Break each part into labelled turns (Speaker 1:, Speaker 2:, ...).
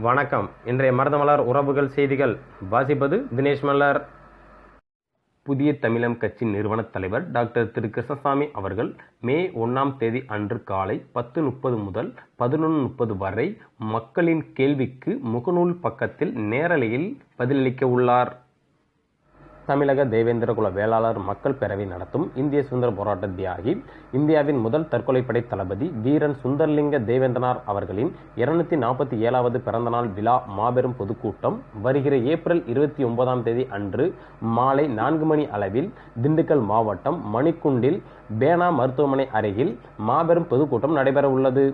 Speaker 1: வணக்கம். இன்றைய மருதமலர் உறவுகள் செய்திகள். வாசிப்பது தினேஷ் மல்லர். புதிய தமிழம் கட்சி நிறுவனத் தலைவர் டாக்டர் திரு கிருஷ்ணசாமி அவர்கள் மே ஒன்றாம் தேதி அன்று காலை பத்து முப்பது முதல் பதினொன்று முப்பது வரை மக்களின் கேள்விக்கு முகநூல் பக்கத்தில் நேரலையில் பதிலளிக்க உள்ளார். தமிழக தேவேந்திரகுல வேளாளர் மக்கள் பேரவை நடத்தும் இந்திய சுதந்திர போராட்ட தியாகி இந்தியாவின் முதல் தற்கொலைப்படை தளபதி வீரன் சுந்தர்லிங்க தேவேந்திரனார் அவர்களின் இருநூத்தி நாற்பத்தி ஏழாவது பிறந்தநாள் விழா மாபெரும் பொதுக்கூட்டம் வருகிற ஏப்ரல் இருபத்தி ஒன்பதாம் தேதி அன்று மாலை நான்கு மணி அளவில் திண்டுக்கல் மாவட்டம் மணிக்குண்டில் பேனா மருத்துவமனை அருகில் மாபெரும் பொதுக்கூட்டம் நடைபெற உள்ளது.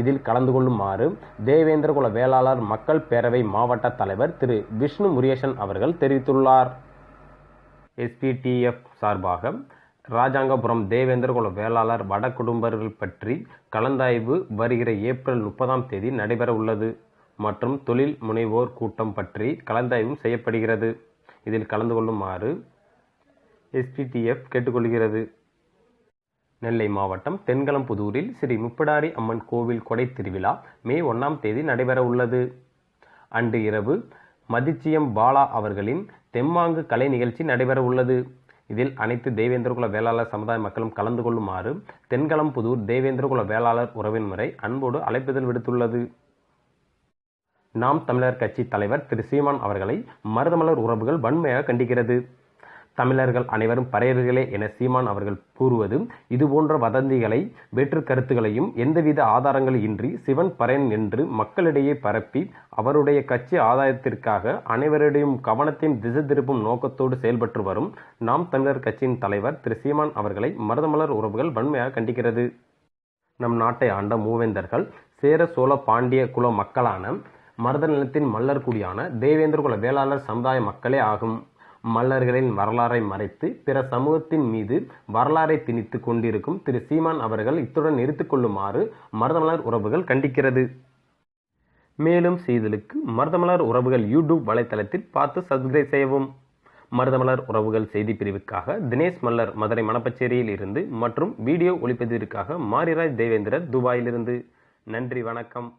Speaker 1: இதில் கலந்து கொள்ளுமாறு தேவேந்திரகுல வேளாளர் மக்கள் பேரவை மாவட்ட தலைவர் திரு விஷ்ணு முருகேசன் அவர்கள் தெரிவித்துள்ளார். எஸ்பிடிஎஃப் சார்பாக ராஜாங்கபுரம் தேவேந்திரகுல வேளாளர் வட குடும்பர்கள் பற்றி கலந்தாய்வு வருகிற ஏப்ரல் முப்பதாம் தேதி நடைபெற உள்ளது மற்றும் தொழில் முனைவோர் கூட்டம் பற்றி கலந்தாய்வும் செய்யப்படுகிறது. இதில் கலந்து கொள்ளுமாறு எஸ்பிடிஎஃப் கேட்டுக்கொள்கிறது. நெல்லை மாவட்டம் தென்கலம்புதூரில் ஸ்ரீ முப்படாரி அம்மன் கோவில் கொடை திருவிழா மே ஒன்றாம் தேதி நடைபெற உள்ளது. அன்று இரவு மதிச்சியம் பாலா அவர்களின் தெம்மாங்கு கலை நிகழ்ச்சி நடைபெற உள்ளது. இதில் அனைத்து தேவேந்திரகுல வேளாளர் சமுதாய மக்களும் கலந்து கொள்ளுமாறு தென்கலம்புதூர் தேவேந்திரகுல வேளாளர் உறவின் முறை அன்போடு அழைப்புதல் விடுத்துள்ளது. நாம் தமிழர் கட்சி தலைவர் திரு சீமான் அவர்களை மருதமலர் உறவுகள் வன்மையாக கண்டிக்கிறது. தமிழர்கள் அனைவரும் பறையர்களே என சீமான் அவர்கள் கூறுவது இதுபோன்ற வதந்திகளை வேற்று கருத்துகளையும் எந்தவித ஆதாரங்கள் இன்றி சிவன் பறையன் என்று மக்களிடையே பரப்பி அவருடைய கட்சி ஆதாயத்திற்காக அனைவருடையும் கவனத்தையும் திசை திருப்பும் நோக்கத்தோடு செயல்பட்டு வரும் நாம் தமிழர் கட்சியின் தலைவர் திரு சீமான் அவர்களை மருதமலர் உறவுகள் வன்மையாக கண்டிக்கிறது. நம் நாட்டை ஆண்ட மூவேந்தர்கள் சேர சோழ பாண்டிய குல மக்களான மருத நிலத்தின் மல்லர் குடியான தேவேந்திரகுல வேளாளர் சமுதாய மக்களே ஆகும். மல்லர்களின் வரலாறை மறைத்து பிற சமூகத்தின் மீது வரலாறை திணித்து கொண்டிருக்கும் திரு சீமான் அவர்கள் இத்துடன் நிறுத்திக் கொள்ளுமாறு மருதமலர் உறவுகள் கண்டிக்கிறது. மேலும் செய்திகளுக்கு மருதமலர் உறவுகள் யூடியூப் வலைத்தளத்தில் பார்த்து சப்ஸ்கிரைப் செய்யவும். மருதமலர் உறவுகள் செய்தி பிரிவுக்காக தினேஷ் மல்லர் மதுரை மணப்பச்சேரியில் இருந்து மற்றும் வீடியோ ஒளிப்பதிவிற்காக மாரிராஜ் தேவேந்திரர் துபாயிலிருந்து. நன்றி வணக்கம்.